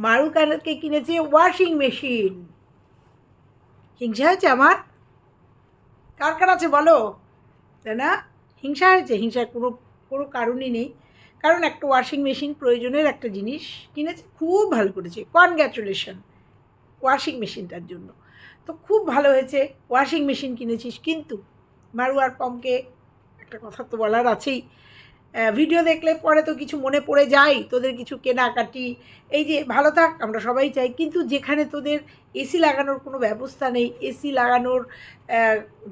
মারু কানালকে কিনেছে washing machine. হিংসা হয়েছে আমার? কার কার আছে বলো? তাই না হিংসা হয়েছে হিংসার কোনো কোনো কারণই নেই। কারণ একটা ওয়াশিং মেশিন প্রয়োজনের একটা জিনিস কিনেছে, খুব ভালো করেছে। কনগ্র্যাচুলেশন ওয়াশিং মেশিনটার জন্য। তো খুব ভালো হয়েছে, ওয়াশিং মেশিন কিনেছিস। কিন্তু মারু আর পমকে একটা কথা তো বলার আছেই। ভিডিও দেখলে পরে তো কিছু মনে পড়ে যায়, তোদের কিছু কেনাকাটি। এই যে, ভালো থাক, আমরা সবাই চাই। কিন্তু যেখানে তোদের এসি লাগানোর কোনো ব্যবস্থা নেই এসি লাগানোর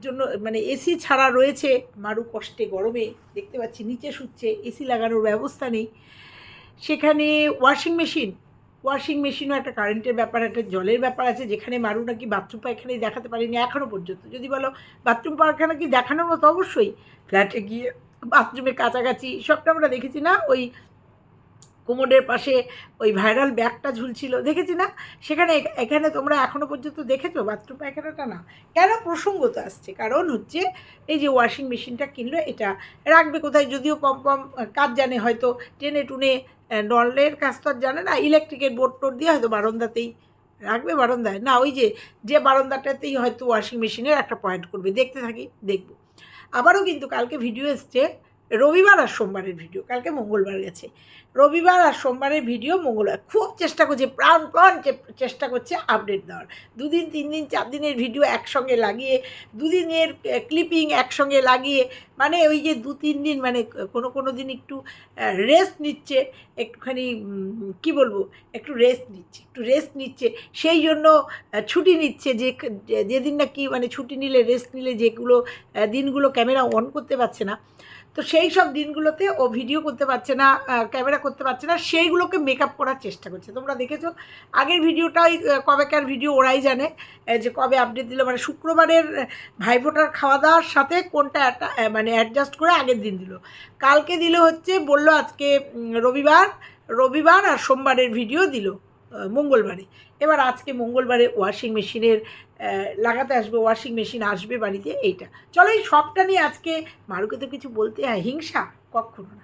জন্য মানে এসি ছাড়া রয়েছে, মারু কষ্টে গরমে, দেখতে পাচ্ছি নিচে শুচ্ছে এসি লাগানোর ব্যবস্থা নেই। সেখানে ওয়াশিং মেশিন ওয়াশিং মেশিনও একটা কারেন্টের ব্যাপার, একটা জলের ব্যাপার আছে, যেখানে মারু নাকি বাথরুম পায়খানায় দেখাতে পারিনি এখনও পর্যন্ত। যদি বলো বাথরুম পায়খানা কি দেখানোর মতো? অবশ্যই। ফ্ল্যাটে গিয়ে বাথরুমে কাছাকাছি, সবটা আমরা দেখেছি না? ওই কোমোডের পাশে ওই ভাইরাল ব্যাগটা ঝুলছিল, দেখেছি না? সেখানে এখানে তোমরা এখনও পর্যন্ত দেখেছ বাথরুম পায়খানাটা না? কেন প্রসঙ্গত আসছে? কারণ হচ্ছে এই যে ওয়াশিং মেশিনটা কিনলো এটা রাখবে কোথায়? যদিও কম কম, কাজ জানে, হয়তো টেনে টুনে নলের কাজ তো আর জানে না ইলেকট্রিকের বোর্ড টোর্ড দিয়ে হয়তো বারান্দাতেই রাখবে, বারান্দায়। না, ওই যে যে বারান্দাটাতেই হয়তো ওয়াশিং মেশিনের একটা পয়েন্ট করবে। দেখতে থাকি, দেখব। আবারও কিন্তু কালকে ভিডিও এসছে রবিবার আর সোমবারের ভিডিও কালকে মঙ্গলবার গেছে। রবিবার আর সোমবারের ভিডিও মঙ্গলবার। খুব চেষ্টা করছে প্রাণপণ চেষ্টা করছে আপডেট দেওয়ার। দুদিন, তিন দিন, চার দিনের ভিডিও একসঙ্গে লাগিয়ে, দুদিনের ক্লিপিং একসঙ্গে লাগিয়ে মানে ওই যে দু, তিন দিন মানে কোনো কোনো দিন একটু রেস্ট নিচ্ছে, একটুখানি কি বলব, একটু রেস্ট নিচ্ছে, একটু রেস্ট নিচ্ছে, সেই জন্য ছুটি নিচ্ছে যে যেদিন নাকি মানে ছুটি নিলে রেস্ট নিলে যেগুলো দিনগুলো ক্যামেরা অন করতে পারছে না, তো সেই সব দিনগুলোতে ও ভিডিও করতে পারছে না ক্যামেরা করতে পারছে না, সেইগুলোকে মেকআপ করার চেষ্টা করছে। তোমরা দেখেছ, আগের ভিডিওটাই কবেকার ভিডিও ওরাই জানে যে কবে আপডেট দিল মানে শুক্রবারের ভাইফোঁটার খাওয়া দাওয়ার সাথে কোনটা মানে অ্যাডজাস্ট করে আগের দিন দিল। কালকে দিল হচ্ছে, বলল আজকে রবিবার রবিবার আর সোমবারের ভিডিও দিল মঙ্গলবারে। এবার আজকে মঙ্গলবারে ওয়াশিং মেশিনের লাগাতে আসবে ওয়াশিং মেশিন আসবে বাড়িতে এইটা। চলো এই সবটা নিয়ে আজকে মারুকে তো কিছু বলতে, হয়, হিংসা কখনো না।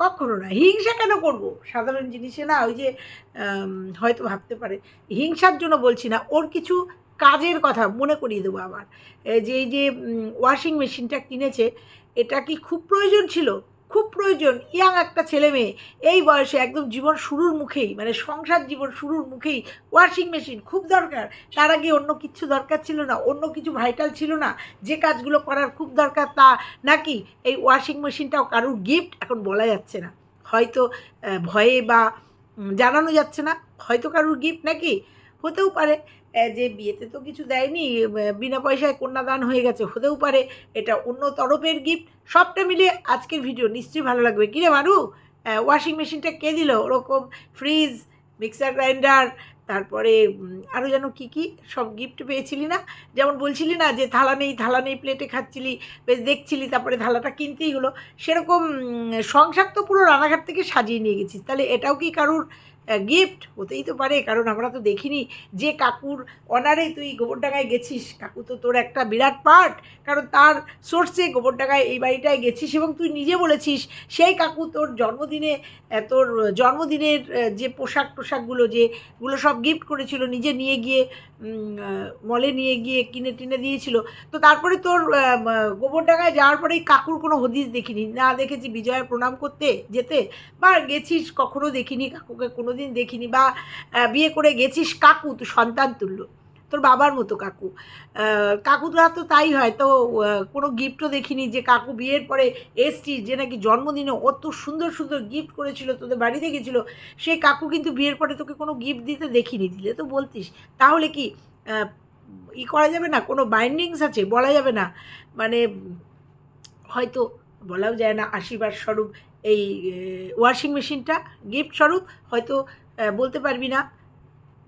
কখনো না। হিংসা কেন করব? সাধারণ জিনিসে না ওই যে হয়তো ভাবতে পারে, হিংসার জন্য বলছি না, ওর কিছু কাজের কথা মনে করিয়ে দেবো আবার। যে, এই যে ওয়াশিং মেশিনটা কিনেছে, এটা কি খুব প্রয়োজন ছিল? খুব প্রয়োজন, ইয়াং একটা ছেলে মেয়ে। এই বয়সে একদম জীবন শুরুর মুখেই মানে সংসার জীবন শুরুর মুখেই ওয়াশিং মেশিন খুব দরকার। তার আগে অন্য কিছু দরকার ছিল না, অন্য কিছু ভাইটাল ছিল না। যে কাজগুলো করার খুব দরকার তা নাকি এই ওয়াশিং মেশিনটাও কারুর গিফট এখন বলা যাচ্ছে না। হয়তো ভয়ে বা জানানো যাচ্ছে না, হয়তো কারুর গিফট নাকি? হতেও পারে। যে বিয়েতে তো কিছু দেয়নি বিনা পয়সায় কন্যাদান হয়ে গেছে, হতেও পারে। এটা অন্য তরফের গিফট সবটা মিলিয়ে আজকের ভিডিও নিশ্চয়ই ভালো লাগবে। কিরে মারু ওয়াশিং মেশিনটা কে দিল? ওরকম ফ্রিজ মিক্সার গ্রাইন্ডার তারপরে আরও যেন কী কী? সব গিফট পেয়েছিলি না? যেমন বলছিলি না যে থালা নেই থালা নেই প্লেটে খাচ্ছিলি, বেশ দেখছিলি, তারপরে থালাটা কিনতেই হলো। সেরকম সংসার তো পুরো রানাঘাট থেকে সাজিয়ে নিয়ে গেছিস। তাহলে এটাও কি কারুর গিফট হতেই তো পারে, কারণ আমরা তো দেখিনি যে কাকুর অনারে তুই গোবরডাঙ্গায় গেছিস। কাকু তো তোর একটা বিরাট পার্ট কারণ তার সোর্সে গোবরডাঙ্গায় এই বাড়িটায় গেছিস এবং তুই নিজে বলেছিস, সেই কাকু তোর জন্মদিনে তোর জন্মদিনের যে পোশাক টোশাকগুলো যেগুলো সব গিফট করেছিল, নিজে নিয়ে গিয়ে মলে নিয়ে গিয়ে কিনে টিনে দিয়েছিল। তো তারপরে তোর গোবরডাঙ্গায় যাওয়ার পরেই কাকুর কোনো হদিস দেখিনি। না দেখেছি বিজয়ের প্রণাম করতে, যেতে, বা গেছিস কখনো দেখিনি কাকুকে কোনো দিন দেখিনি বা বিয়ে করে গেছিস কাকু তুই সন্তান তুল্য, তোর বাবার মতো কাকু। কাকুরা তো তাই হয়, তো কোনো গিফটও দেখিনি যে কাকু বিয়ের পরে এসছিস, যে নাকি জন্মদিনে অত সুন্দর সুন্দর গিফট করেছিল, তোদের বাড়িতে গেছিল সেই কাকু কিন্তু বিয়ের পরে তোকে কোনো গিফট দিতে দেখিনি, দিলে তো বলতিস। তাহলে কি ই করা যাবে না? কোনো বাইন্ডিংস আছে? বলা যাবে না? মানে হয়তো বলাও যায় না, আশীর্বাদ স্বরূপ এই ওয়াশিং মেশিনটা গিফট স্বরূপ হয়তো বলতে পারবি না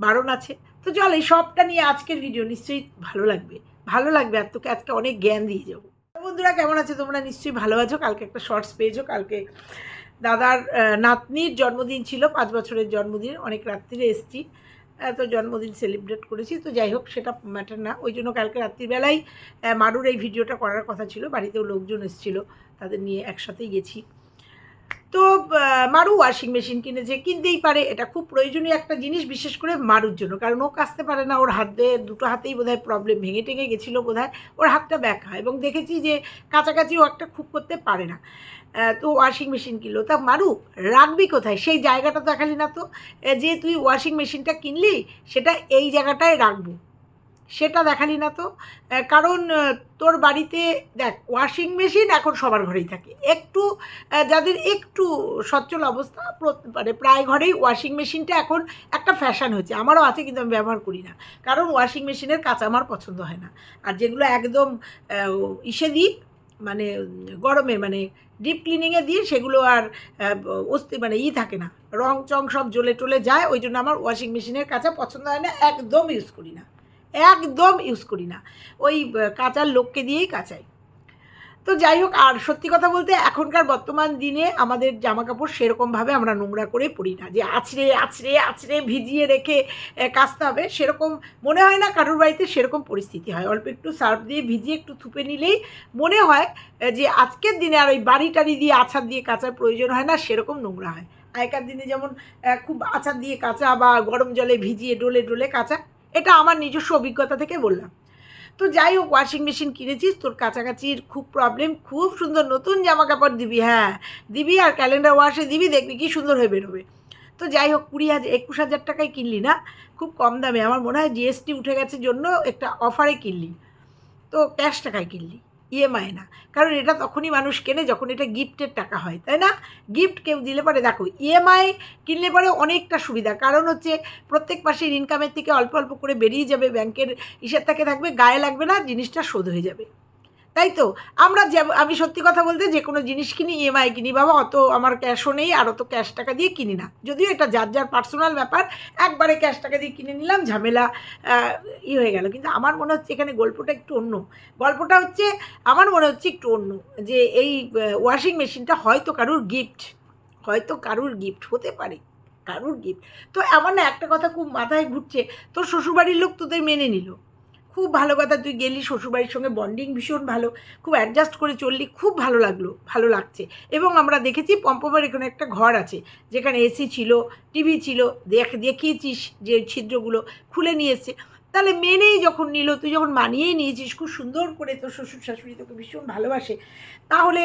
বারণ আছে। তো চল এই সবটা নিয়ে আজকের ভিডিও নিশ্চয়ই ভালো লাগবে। ভালো লাগবে আর তোকে আজকে অনেক জ্ঞান দিয়ে যাব। বন্ধুরা কেমন আছে তোমরা? নিশ্চয়ই ভালো আছো। কালকে একটা শর্টস পেয়েছ। কালকে দাদার নাতনির জন্মদিন ছিল পাঁচ বছরের জন্মদিন। অনেক রাত্রিরে এসছি। তো জন্মদিন সেলিব্রেট করেছি। তো যাই হোক সেটা ম্যাটার না। ওই জন্য কালকে রাত্রিবেলাই আহ, মারুর এই ভিডিওটা করার কথা ছিল। বাড়িতেও লোকজন এসেছিল তাদের নিয়ে একসাথেই গেছি। তো মারু ওয়াশিং মেশিন কিনেছে কিনতেই পারে, এটা খুব প্রয়োজনীয় একটা জিনিস, বিশেষ করে মারুর জন্য। কারণ ও কাচতে পারে না, ওর হাতে, দুটো হাতেই বোধহয় প্রবলেম ভেঙে টেঙে গেছিল বোধহয়, ওর হাতটা ব্যাকা এবং দেখেছি যে কাছাকাছি ও একটা খুব করতে পারে না। তো ওয়াশিং মেশিন কিনলো। তা মারু, রাখবি কোথায়? সেই জায়গাটা দেখালি না তো? যে তুই ওয়াশিং মেশিনটা কিনলি, সেটা এই জায়গাটায় রাখব। সেটা দেখালি না তো। কারণ তোর বাড়িতে, দেখ ওয়াশিং মেশিন এখন সবার ঘরেই থাকে। একটু যাদের একটু সচ্ছল অবস্থা মানে প্রায় ঘরেই ওয়াশিং মেশিনটা এখন একটা ফ্যাশন হয়েছে। আমারও আছে, কিন্তু আমি ব্যবহার করি না। কারণ ওয়াশিং মেশিনের কাঁচা আমার পছন্দ হয় না। আর যেগুলো একদম ইসে দিই মানে গরমে মানে ডিপ ক্লিনিংয়ে দিয়ে সেগুলো আর অস্তি মানে ই থাকে না। রং চং সব জ্বলে টলে যায়, ওই জন্য আমার ওয়াশিং মেশিনের কাছে পছন্দ হয় না, একদম ইউজ করি না। একদম ইউজ করি না। ওই কাঁচার লোককে দিয়েই কাচাই। তো যাই হোক, আর সত্যি কথা বলতে এখনকার বর্তমান দিনে আমাদের জামা কাপড় সেরকমভাবে আমরা নোংরা করে পরি না। যে আছড়ে আছড়ে আছড়ে ভিজিয়ে রেখে কাচতে হবে, সেরকম মনে হয় না কারোর বাড়িতে সেরকম পরিস্থিতি হয়। অল্প একটু সার্ফ দিয়ে ভিজিয়ে একটু থুপে নিলেই মনে হয় যে আজকের দিনে আর ওই বাড়ি টাড়ি দিয়ে আছাড় দিয়ে কাচার প্রয়োজন হয় না, সেরকম নোংরা হয়। আগেকার দিনে যেমন খুব আছাড় দিয়ে কাচা বা গরম জলে ভিজিয়ে ডলে ডলে কাচা এটা আমার নিজস্ব অভিজ্ঞতা থেকে বললাম। তো যাই হোক ওয়াশিং মেশিন কিনেছিস, তোর কাছাকাছির খুব প্রবলেম খুব সুন্দর নতুন জামা কাপড় দিবি হ্যাঁ দিবি আর ক্যালেন্ডার ওয়াশে দিবি, দেখবি কি সুন্দর হয়ে বেরোবে। তো যাই হোক, কুড়ি হাজার একুশ হাজার টাকায় কিনলি না? খুব কম দামে, আমার মনে হয় জিএসটি উঠে গেছে জন্য একটা অফারে কিনলি। তো ক্যাশ টাকায় কিনলি। ইএমআই না। কারণ এটা তখনই মানুষ কেনে যখন এটা গিফটের টাকা হয়, তাই না? গিফট কেউ দিলে পরে দেখো ইএমআই কিনলে পরে অনেকটা সুবিধা। কারণ হচ্ছে প্রত্যেক মাসের ইনকামের থেকে অল্প অল্প করে বেরিয়ে যাবে, ব্যাংকের হিসাব থেকে থাকবে, গায়ে লাগবে না, জিনিসটা শোধ হয়ে যাবে। তাই তো? আমরা যে, আমি সত্যি কথা বলতে যে কোনো জিনিস কিনি ইএমআই কিনি, বাবা, অত আমার ক্যাশও নেই, আর অত ক্যাশ টাকা দিয়ে কিনি না। যদিও এটা যার যার পার্সোনাল ব্যাপার, একবারে ক্যাশ টাকা দিয়ে কিনে নিলাম, ঝামেলা ই হয়ে গেল। কিন্তু আমার মনে হচ্ছে এখানে গল্পটা একটু অন্য। গল্পটা হচ্ছে, আমার মনে হচ্ছে একটু অন্য, যে এই ওয়াশিং মেশিনটা হয়তো কারুর গিফট হয়তো কারুর গিফট হতে পারে, কারুর গিফট তো এমন না, একটা কথা খুব মাথায় ঘুরছে, তোর শ্বশুরবাড়ির লোক তোদের মেনে নিল। খুব ভালো কথা তুই গেলি, শ্বশুরবাড়ির সঙ্গে বন্ডিং ভীষণ ভালো, খুব অ্যাডজাস্ট করে চললি, খুব ভালো লাগল, ভালো লাগছে। এবং আমরা দেখেছি পম্পমের এখানে একটা ঘর আছে, যেখানে এসি ছিল টিভি ছিল, দেখ দেখিয়েছিস যে ছিদ্রগুলো, খুলে নিয়ে এসছে। তাহলে মেনেই যখন নিল, তুই যখন মানিয়েই নিয়েছিস, খুব সুন্দর করে তোর শ্বশুর শাশুড়ি তোকে ভীষণ ভালোবাসে। তাহলে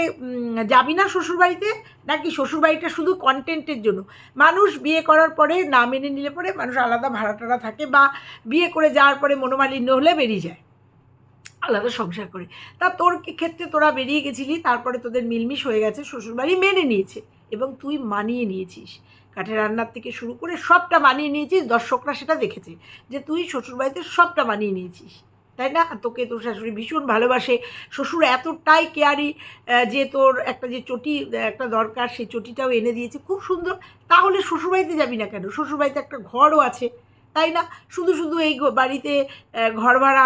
যাবি না শ্বশুরবাড়িতে? নাকি শ্বশুরবাড়িটা শুধু কন্টেন্টের জন্য? মানুষ বিয়ে করার পরে না মেনে নিলে পরে মানুষ আলাদা ভাড়া টাড়া থাকে বা বিয়ে করে যাওয়ার পরে মনোমালিন্য হলে বেরিয়ে যায়। আলাদা সংসার করে। তা তোর ক্ষেত্রে তোরা বেরিয়ে গেছিলি, তারপরে তোদের মিলমিশ হয়ে গেছে, শ্বশুরবাড়ি মেনে নিয়েছে এবং তুই মানিয়ে নিয়েছিস। কাঠের রান্নার থেকে শুরু করে সবটা বানিয়ে নিয়েছিস, দর্শকরা সেটা দেখেছে যে তুই শ্বশুরবাড়িতে সবটা বানিয়ে নিয়েছিস, তাই না? তোকে তোর শাশুড়ি ভীষণ ভালোবাসে, শ্বশুর এতটাই কেয়ারি যে তোর একটা যে চটি একটা দরকার, সেই চটিটাও এনে দিয়েছে, খুব সুন্দর। তাহলে শ্বশুরবাড়িতে যাবি না কেন? শ্বশুরবাড়িতে একটা ঘরও আছে তাই না? শুধু শুধু এই বাড়িতে ঘর ভাড়া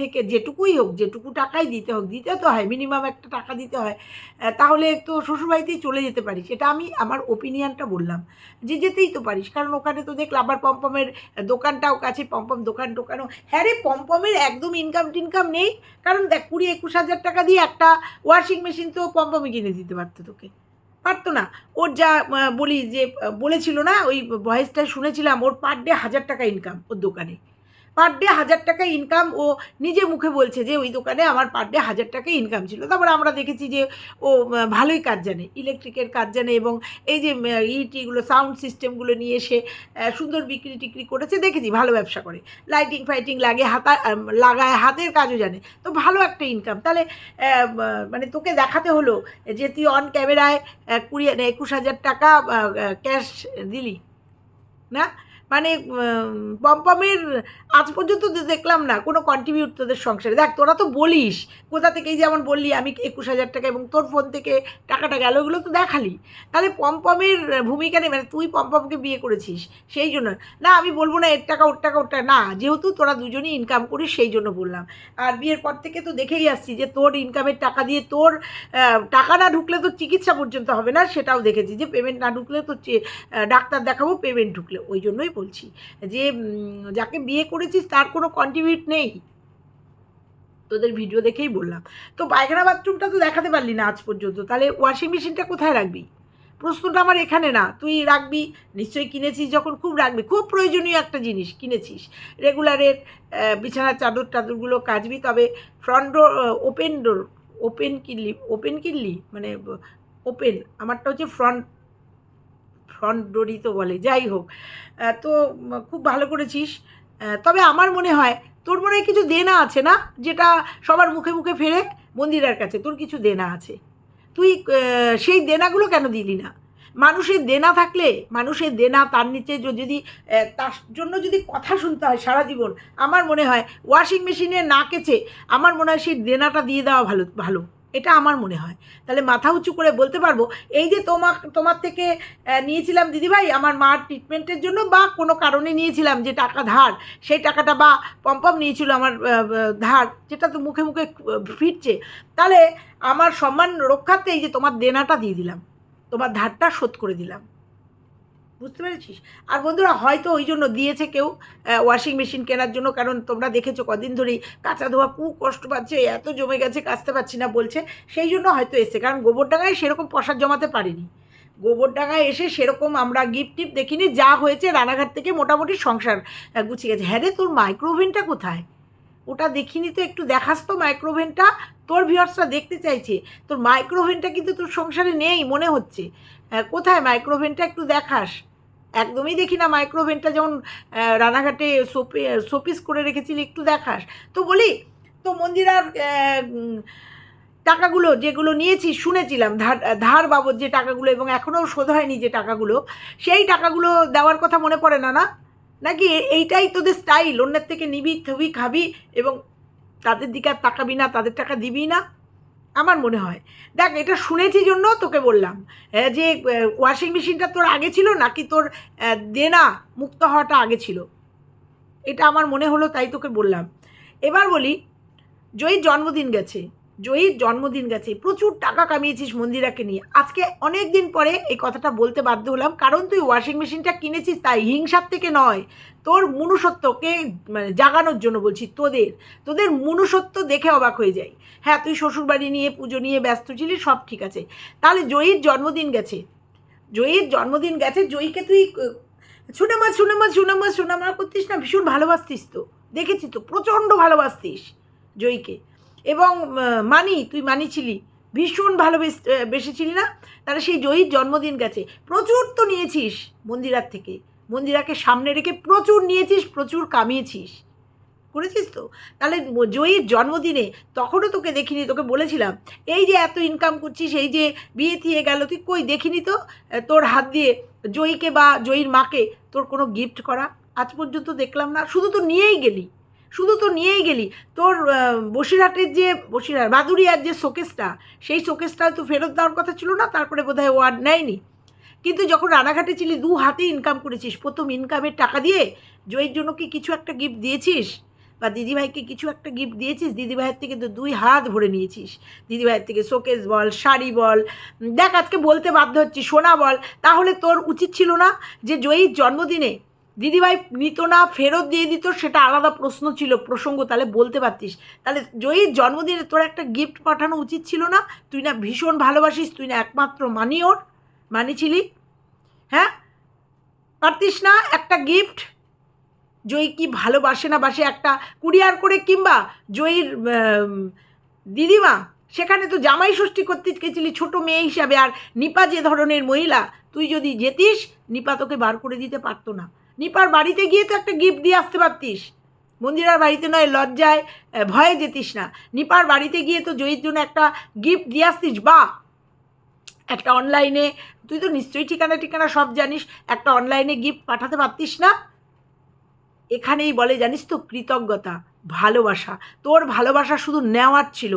থেকে যেটুকুই হোক, যেটুকু টাকাই দিতে হোক, দিতে তো হয় মিনিমাম একটা টাকা দিতে হয় তাহলে তো শ্বশুরবাড়িতেই চলে যেতে পারিস। এটা আমি আমার ওপিনিয়নটা বললাম। যে যেতেই তো পারিস, কারণ ওখানে তো দেখলাম আবার পম্পমের দোকানটাও কাছে পম্পম দোকান টোকানও। হ্যাঁ রে পম্পমের একদম ইনকাম টিনকাম নেই। কারণ দেখ কুড়ি একুশ হাজার টাকা দিয়ে একটা ওয়াশিং মেশিন তো পম্পমে কিনে দিতে পারতো তোকে। পারতো না। ওর যা বলি যে বলেছিল না, ওই ভয়েসটা শুনেছিলাম, ওর পার ডে হাজার টাকা ইনকাম ওর দোকানে। পার ডে হাজার টাকা ইনকাম ও নিজে মুখে বলছে যে ওই দোকানে আমার পার ডে হাজার টাকা ইনকাম ছিল। তারপরে আমরা দেখেছি যে ও ভালোই কাজ জানে ইলেকট্রিকের কাজ জানে এবং এই যে ইটিগুলো সাউন্ড সিস্টেমগুলো নিয়ে এসে সুন্দর বিক্রি টিক্রি করেছে দেখেছি ভালো ব্যবসা করে। লাইটিং ফাইটিং লাগে হাতা লাগায় হাতের কাজও জানে। তো ভালো একটা ইনকাম তাহলে মানে তোকে দেখাতে হলো যে তুই অন ক্যামেরায় কুড়ি না, একুশ হাজার টাকা ক্যাশ দিলি না? মানে পম্পমের আজ পর্যন্ত দেখলাম না কোনো কন্ট্রিবিউট তোদের সংসারে। দেখ, তোরা তো বলিস, কোথা থেকেই যেমন বললি, আমি একুশ হাজার টাকা এবং তোর ফোন থেকে টাকাটা গেল ওগুলো তো দেখালি। তাহলে পম্পমের ভূমিকা নেই মানে তুই পম্পমকে বিয়ে করেছিস, সেই জন্য। না, আমি বলব না, এর টাকা, ওর টাকা ওর টাকা, না, যেহেতু তোরা দুজনেই ইনকাম করিস, সেই জন্য বললাম। আর বিয়ের পর থেকে তো দেখেই আসছি যে, তোর ইনকামের টাকা দিয়ে তোর টাকা না ঢুকলে তো চিকিৎসা পর্যন্ত হবে না, সেটাও দেখেছি। যে পেমেন্ট না ঢুকলে তো ডাক্তার দেখাবো পেমেন্ট ঢুকলে, ওই জন্যই বলছি যে যাকে বিয়ে করেছিস তার কোনো কন্ট্রিবিউট নেই। তোদের ভিডিও দেখেই বললাম। তো পায়খানা বাথরুমটা তো দেখাতে পারলি না আজ পর্যন্ত। তাহলে ওয়াশিং মেশিনটা কোথায় রাখবি? প্রশ্নটা আমার এখানে না। তুই রাখবি, নিশ্চয়ই কিনেছিস যখন, খুব রাখবি। খুব প্রয়োজনীয় একটা জিনিস, কিনেছিস। রেগুলারের বিছানার চাদর টাদরগুলো কাচবি, তবে front door open door open kindly open kindly? মানে ওপেন আমারটা হচ্ছে ফ্রন্ট ফ্রন্ট তো বলে, যাই হোক। তো খুব ভালো করেছিস। তবে আমার মনে হয় তোর মনে হয় কিছু দেনা আছে না, যেটা সবার মুখে মুখে ফেরে মন্দিরের কাছে? তোর কিছু দেনা আছে। তুই সেই দেনাগুলো কেন দিলি না? মানুষের দেনা থাকলে, মানুষের দেনা তার নিচে যদি তার জন্য যদি কথা শুনতে হয় সারা জীবন, আমার মনে হয় ওয়াশিং মেশিনে না কেচে আমার মনে হয় সেই দেনাটা দিয়ে দেওয়া ভালো ভালো। এটা আমার মনে হয়। তাহলে মাথা উঁচু করে বলতে পারব, এই যে তোমার তোমার থেকে নিয়েছিলাম দিদিভাই, আমার মার ট্রিটমেন্টের জন্য বা কোনো কারণে নিয়েছিলাম যে টাকা ধার, সেই টাকাটা বা পম্পম নিয়েছিল আমার ধার, যেটা তো মুখে মুখে ফিরছে। তাহলে আমার সম্মান রক্ষার্থে এই যে তোমার দেনাটা দিয়ে দিলাম, তোমার ধারটা শোধ করে দিলাম। বুঝতে পেরেছিস? আর বন্ধুরা, হয়তো ওই জন্য দিয়েছে কেউ ওয়াশিং মেশিন কেনার জন্য, কারণ তোমরা দেখেছ কদিন ধরেই কাঁচা ধোয়া খুব কষ্ট পাচ্ছে, এত জমে গেছে, কাচতে পারছি না বলছে। সেই জন্য হয়তো এসে কারণ গোবরডাঙ্গায় সেরকম প্রসাদ জমাতে পারিনি। গোবরডাঙ্গায় এসে সেরকম আমরা গিফট টিপ দেখিনি, যা হয়েছে রানাঘাট থেকে মোটামুটি সংসার গুছিয়ে গেছে। হ্যাঁ রে, তোর মাইক্রোওভেনটা কোথায়? ওটা দেখিনি তো, একটু দেখাস তো মাইক্রোওভেনটা তোর ভিউয়ার্সরা দেখতে চাইছে, তোর মাইক্রোওভেনটা কিন্তু তোর সংসারে নেই, মনে হচ্ছে। কোথায় মাইক্রোওভেনটা একটু দেখাস। একদমই দেখি না মাইক্রোওভেনটা যেমন রানাঘাটে সোপে শোপিস করে রেখেছিলি, একটু দেখাস। তো বলি, তো মন্দিরার টাকাগুলো যেগুলো নিয়েছি, শুনেছিলাম ধার ধার বাবদ যে টাকাগুলো, এবং এখনও শোধ হয়নি যে টাকাগুলো, সেই টাকাগুলো দেওয়ার কথা মনে পড়ে না না? নাকি এইটাই তোদের স্টাইল অন্যের থেকে নিবি, থবি খাবি, এবং তাদের দিকে আর তাকাবি না, তাদের টাকা দিবি না? আমার মনে হয়। দেখ, এটা শুনেছি জন্য তোকে বললাম। যে ওয়াশিং মেশিনটা তোর আগে ছিল নাকি তোর দেনা মুক্ত হওয়াটা আগে ছিল? এটা আমার মনে হলো, তাই তোকে বললাম। এবার বলি, জয়ীর জন্মদিন গেছে। জয়ীর জন্মদিন গেছে, প্রচুর টাকা কামিয়েছিস মন্দিরাকে নিয়ে। আজকে অনেক দিন পরে এই কথাটা বলতে বাধ্য হলাম, কারণ তুই ওয়াশিং মেশিনটা কিনেছিস তাই হিংসার থেকে নয়। তোর মনুষ্যত্বকে মানে জাগানোর জন্য বলছি, তোদের তোদের মনুষ্যত্ব দেখে অবাক হয়ে যাই। হ্যাঁ তুই শ্বশুরবাড়ি নিয়ে, পুজো নিয়ে ব্যস্ত ছিলি, সব ঠিক আছে। তাহলে জয়ীর জন্মদিন গেছে। জয়ীর জন্মদিন গেছে, জয়ীকে তুই সুনামা সুনামা সুনামা সুনামা করতিস না, ভীষণ ভালোবাসতিস তো। দেখেছি তো, প্রচণ্ড ভালোবাসতিস জয়ীকে। এবং মানি, তুই মানি ছিলি। ভীষণ ভালোবেস বেসেছিলি না? তাহলে সেই জয়ীর জন্মদিন গেছে। প্রচুর তো নিয়েছিস মন্দিরার থেকে। মন্দিরাকে সামনে রেখে প্রচুর নিয়েছিস, প্রচুর কামিয়েছিস। করেছিস তো? তাহলে জয়ীর জন্মদিনে তখনও তোকে দেখিনি, তোকে বলেছিলাম, এই যে এত ইনকাম করছিস, এই যে বিয়ে থিয়ে গেল, তুই কই দেখিনি তো? তোর হাত দিয়ে জয়ীকে বা জয়ীর মাকে তোর কোনো গিফট করা? আজ পর্যন্ত দেখলাম না, শুধু তো নিয়েই গেলি। শুধু তো নিয়েই গেলি। তোর বসিরহাটের যে, বসিরহাট, বাদুড়িয়ার যে শোকেসটা, সেই শোকেসটা তো ফেরত দেওয়ার কথা ছিল না, তারপরে বোধহয় ওয়ার্ড নেয়নি। কিন্তু যখন রানাঘাটে ছিলি, দু হাতে ইনকাম করেছিস। প্রথম ইনকামের টাকা দিয়ে জয়ের জন্য কি কিছু একটা গিফট দিয়েছিস? বা দিদিভাইকে কিছু একটা গিফট দিয়েছিস? দিদিভাইয়ের থেকে তো দুই হাত ভরে নিয়েছিস। দিদিভাইয়ের থেকে শোকেস বল, শাড়ি বল, দেখ আজকে বলতে বাধ্য হচ্ছি, সোনা বল। তাহলে তোর উচিত ছিল না যে জয়ীর জন্মদিনে দিদিভাই নিত না, ফেরত দিয়ে দিত, সেটা আলাদা প্রশ্ন ছিল, প্রসঙ্গ, তাহলে বলতে পারতিস। তাহলে জয়ীর জন্মদিনে তোর একটা গিফট পাঠানো উচিত ছিল না? তুই না ভীষণ ভালোবাসিস, তুই না একমাত্র মানি ওর, মানি ছিলি? হ্যাঁ? পারতিস না একটা গিফট জয়ী কি ভালোবাসে না বাসে একটা কুরিয়ার করে কিংবা জয়ীর দিদিমা? সেখানে তো জামাই ষষ্ঠী করতে গেছিলি ছোট মেয়ে হিসাবে, আর নিপা যে ধরনের মহিলা, তুই যদি যেতিস, নিপা তোকে বার করে দিতে পারতো না। নিপার বাড়িতে গিয়ে তো একটা গিফট দিয়ে আসতে পারতিস। মন্দিরার বাড়িতে নয়, লজ্জায় ভয়ে যেতিস না। নিপার বাড়িতে গিয়ে তো জয়ীর জন্য একটা গিফট দিয়ে আসতিস বা একটা অনলাইনে তুই তো নিশ্চয়ই ঠিকানা ঠিকানা সব জানিস, একটা অনলাইনে গিফট পাঠাতে পারতিস না? এখানেই বলে, জানিস তো, কৃতজ্ঞতা, ভালোবাসা। তোর ভালোবাসা শুধু নেওয়ার ছিল,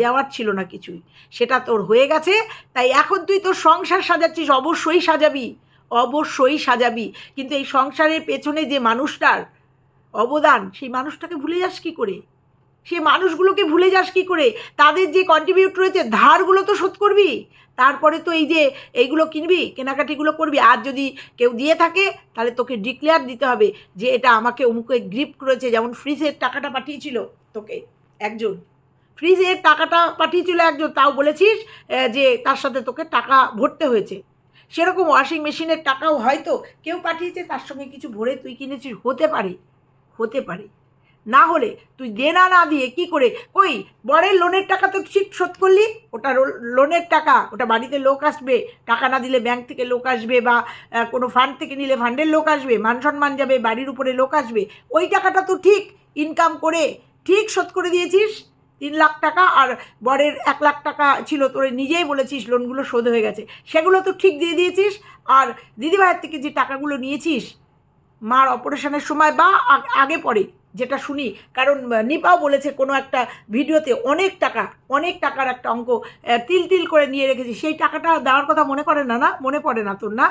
দেওয়ার ছিল না কিছুই। সেটা তোর হয়ে গেছে, তাই এখন তুই তোর সংসার সাজাচ্ছিস, অবশ্যই সাজাবি। অবশ্যই সাজাবি। কিন্তু এই সংসারের পেছনে যে মানুষটার অবদান, সেই মানুষটাকে ভুলে যাস কী করে? সে মানুষগুলোকে ভুলে যাস কী করে? তাদের যে কন্ট্রিবিউট রয়েছে, ধারগুলো তো শোধ করবি। তারপরে তো এই যে এইগুলো কিনবি, কেনাকাটিগুলো করবি। আর যদি কেউ দিয়ে থাকে, তাহলে তোকে ডিক্লেয়ার দিতে হবে যে এটা আমাকে অমুকে গ্রিফট করেছে। যেমন ফ্রিজের টাকাটা পাঠিয়েছিল তোকে একজন। ফ্রিজের টাকাটা পাঠিয়েছিল একজন, তাও বলেছিস যে তার সাথে তোকে টাকা ভরতে হয়েছে। সেরকম ওয়াশিং মেশিনের টাকাও হয়তো কেউ পাঠিয়েছে, তার সঙ্গে কিছু ভরে তুই কিনেছিস, হতে পারে হতে পারে। না হলে তুই দেনা না দিয়ে কি করে, কই, বরের লোনের টাকা তো ঠিক শোধ করলি? ওটা লোনের টাকা, ওটা বাড়িতে লোক আসবে, টাকা না দিলে ব্যাংক থেকে লোক আসবে বা কোনো ফান্ড থেকে নিলে ফান্ডের লোক আসবে, মান সম্মান যাবে, বাড়ির উপরে লোক আসবে, ওই টাকাটা তো ঠিক ইনকাম করে, ঠিক শোধ করে দিয়েছিস? তিন লাখ টাকা আর বরের এক লাখ টাকা ছিল, তোরে নিজেই বলেছিস লোনগুলো শোধ হয়ে গেছে। সেগুলো তো ঠিক দিয়ে দিয়েছিস, আর দিদিভাইয়ের থেকে যে টাকাগুলো নিয়েছিস, মার অপারেশনের সময় বা আগে পরে, যেটা শুনি, কারণ নিপাও বলেছে কোনো একটা ভিডিওতে অনেক টাকা, অনেক টাকার একটা অঙ্ক তিল তিল করে নিয়ে রেখেছি। সেই টাকাটা দেওয়ার কথা মনে করে না না? মনে পড়ে না তোর, না?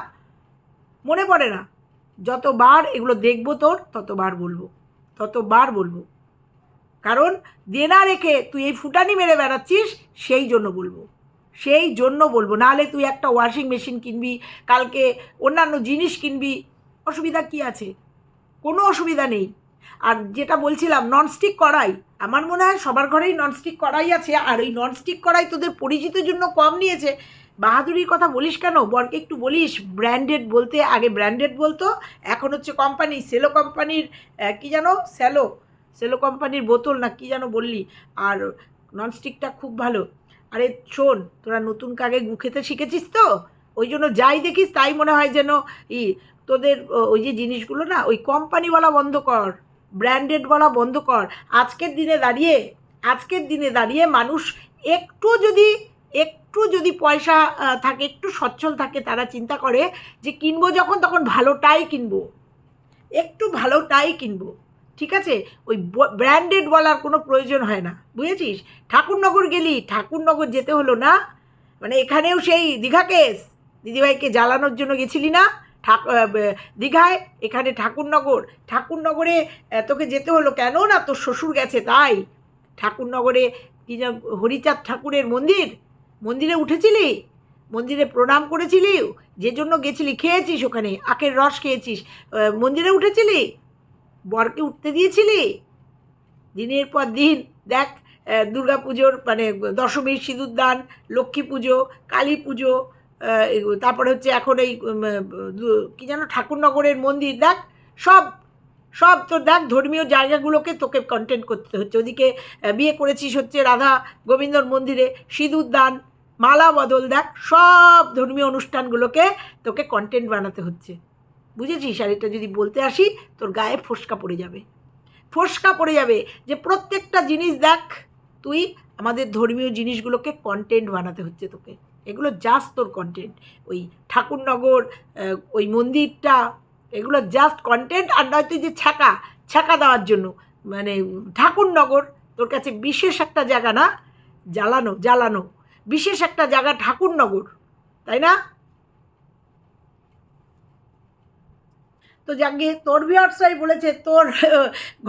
মনে পড়ে না? যতবার এগুলো দেখব তোর, ততবার বলব ততবার বলব। কারণ দেনা রেখে তুই এই ফুটানি মেরে বেড়াচ্ছিস, সেই জন্য বলব। সেই জন্য বলব। নাহলে তুই একটা ওয়াশিং মেশিন কিনবি, কালকে অন্যান্য জিনিস কিনবি। অসুবিধা কি আছে? কোনো অসুবিধা নেই। আর যেটা বলছিলাম ননস্টিক কড়াই। আমার মনে হয় সবার ঘরেই ননস্টিক কড়াই আছে, আর ওই ননস্টিক কড়াই তোদের পরিচিতের জন্য কম নিয়েছে। বাহাদুরির কথা বলিস কেন? বরকে একটু বলিস ব্র্যান্ডেড বলতে, আগে ব্র্যান্ডেড বলতো, এখন হচ্ছে কোম্পানি সেলো কোম্পানির কি জানো স্যালো সেলো কোম্পানির বোতল না কি যেন বললি? আর ননস্টিকটা খুব ভালো। আরে শোন, তোরা নতুন কাগে গু খেতে শিখেছিস তো? ওই জন্য যাই দেখিস, তাই মনে হয় যেন ই তোদের ওই যে জিনিসগুলো না, ওই কোম্পানিওয়ালা বন্ধ কর ব্র্যান্ডেড বলা বন্ধ কর। আজকের দিনে দাঁড়িয়ে, আজকের দিনে দাঁড়িয়ে মানুষ একটু যদি একটু যদি পয়সা থাকে, একটু সচ্ছল থাকে, তারা চিন্তা করে যে কিনবো যখন, তখন ভালোটাই কিনবো। একটু ভালোটাই কিনবো। ঠিক আছে? ওই ব্র্যান্ডেড বলার কোনো প্রয়োজন হয় না, বুঝেছিস? ঠাকুরনগর গেলি, ঠাকুরনগর যেতে হলো না। মানে এখানেও সেই দীঘা কেস দিদিভাইকে জ্বালানোর জন্য গেছিলি না? দীঘায়? এখানে ঠাকুরনগর। ঠাকুরনগরে তোকে যেতে হলো কেন না? তোর শ্বশুর গেছে তাই। ঠাকুরনগরে কি হরিচাঁদ ঠাকুরের মন্দির? মন্দিরে উঠেছিলি? মন্দিরে প্রণাম করেছিলি যে জন্য গেছিলি, খেয়েছিস ওখানে? আখের রস খেয়েছিস। মন্দিরে উঠেছিলি? বরকে উঠতে দিয়েছিলি? দিনের পর দিন, দেখ দুর্গা পুজোর মানে দশমীর সিঁদুর দান লক্ষ্মী পুজো, কালী পুজো তারপরে হচ্ছে এখন এই কী যেন ঠাকুরনগরের মন্দির, দেখ, সব সব তোর, দেখ, ধর্মীয় জায়গাগুলোকে তোকে কন্টেন্ট করতে হচ্ছে। ওদিকে বিয়ে করেছিস হচ্ছে রাধা গোবিন্দর মন্দিরে সিঁদুর দান মালা বদল, দেখ, সব ধর্মীয় অনুষ্ঠানগুলোকে তোকে কন্টেন্ট বানাতে হচ্ছে। বুঝেছিস? আর এটা যদি বলতে আসি, তোর গায়ে ফোসকা পড়ে যাবে। ফোসকা পড়ে যাবে যে প্রত্যেকটা জিনিস দেখ, তুই আমাদের ধর্মীয় জিনিসগুলোকে কন্টেন্ট বানাতে হচ্ছে তোকে। এগুলো জাস্ট তোর কন্টেন্ট ওই ঠাকুরনগর ওই মন্দিরটা, এগুলো জাস্ট কন্টেন্ট আর নয় তুই যে ছ্যাঁকা ছ্যাঁকা দেওয়ার জন্য। মানে ঠাকুরনগর তোর কাছে বিশেষ একটা জায়গা না, জ্বালানো জ্বালানো। বিশেষ একটা জায়গা ঠাকুরনগর, তাই না? তো যাকে তোর ভিওর্সরাই বলেছে, তোর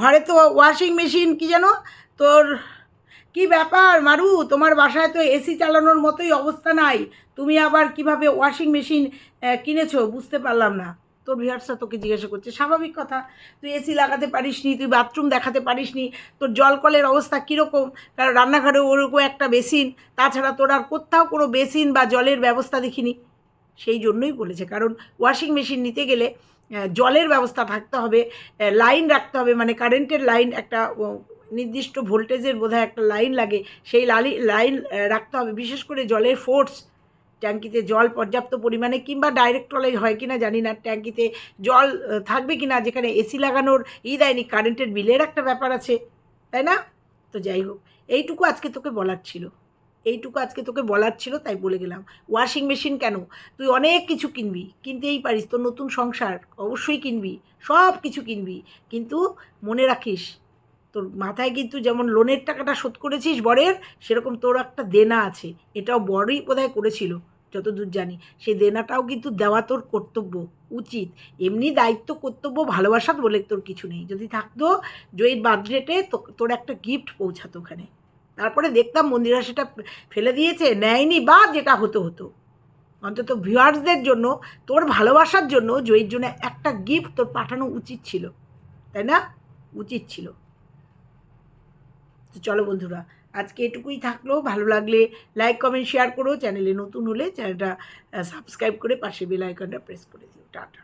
ঘরে তো ওয়াশিং মেশিন কি যেন? তোর, কি ব্যাপার মারু? তোমার বাসায় তো এসি চালানোর মতোই অবস্থা নাই। তুমি আবার কীভাবে ওয়াশিং মেশিন কিনেছো? বুঝতে পারলাম না। তোর ভিউয়ার্সরা তোকে জিজ্ঞাসা করছে, স্বাভাবিক কথা। তুই এসি লাগাতে পারিস নি তুই বাথরুম দেখাতে পারিসনি, তোর জল কলের অবস্থা কীরকম? কারণ রান্নাঘরে ওরকম একটা বেসিন তাছাড়া তোর আর কোথাও কোনো বেসিন বা জলের ব্যবস্থা দেখিনি। সেই জন্যই বলেছে, কারণ ওয়াশিং মেশিন নিতে গেলে জলের ব্যবস্থা থাকতে হবে লাইন রাখতে হবে মানে কারেন্টের লাইন একটা নির্দিষ্ট ভোল্টেজের বোধহয় একটা লাইন লাগে, সেই লালি লাইন রাখতে হবে। বিশেষ করে জলের ফোর্স ট্যাঙ্কিতে জল পর্যাপ্ত পরিমাণে কিংবা ডাইরেক্ট ট্রলাই হয় কিনা জানি না, ট্যাঙ্কিতে জল থাকবে কিনা, যেখানে এসি লাগানোর ই দেয়নি কারেন্টের বিলের একটা ব্যাপার আছে, তাই না? তো যাই হোক, এইটুকু আজকে তোকে বলার ছিল। এইটুকু আজকে তোকে বলার ছিল, তাই বলে গেলাম। ওয়াশিং মেশিন কেন? তুই অনেক কিছু কিনবি, কিনতেই পারিস, তোর নতুন সংসার অবশ্যই কিনবি, সব কিছু কিনবি, কিন্তু মনে রাখিস, তোর মাথায় কিন্তু যেমন লোনের টাকাটা শোধ করেছিস বরের, সেরকম তোর একটা দেনা আছে, এটাও বড়ই বোধহয় করেছিল, যতদূর জানি। সেই দেনাটাও কিন্তু দেওয়া তোর কর্তব্য, উচিত। এমনি দায়িত্ব, কর্তব্য, ভালোবাসা বলে তোর কিছু নেই। যদি থাকতো, জয়ীর বার্থডেতে তোর একটা গিফট পৌঁছাতো ওখানে। তারপরে দেখতাম মন্দিরা সেটা ফেলে দিয়েছে, নেয়নি বা যেটা হতো হতো। অন্তত ভিউয়ার্সদের জন্য, তোর ভালোবাসার জন্য জয়ীর জন্য একটা গিফট তোর পাঠানো উচিত ছিল। তাই না? উচিত ছিল। তো চলো বন্ধুরা, আজকে এটুকুই থাকল। ভালো লাগলে লাইক কমেন্ট শেয়ার করো। চ্যানেলে নতুন হলে চ্যানেলটা সাবস্ক্রাইব করে পাশে বেল আইকনটা প্রেস করে দিও। টাটা।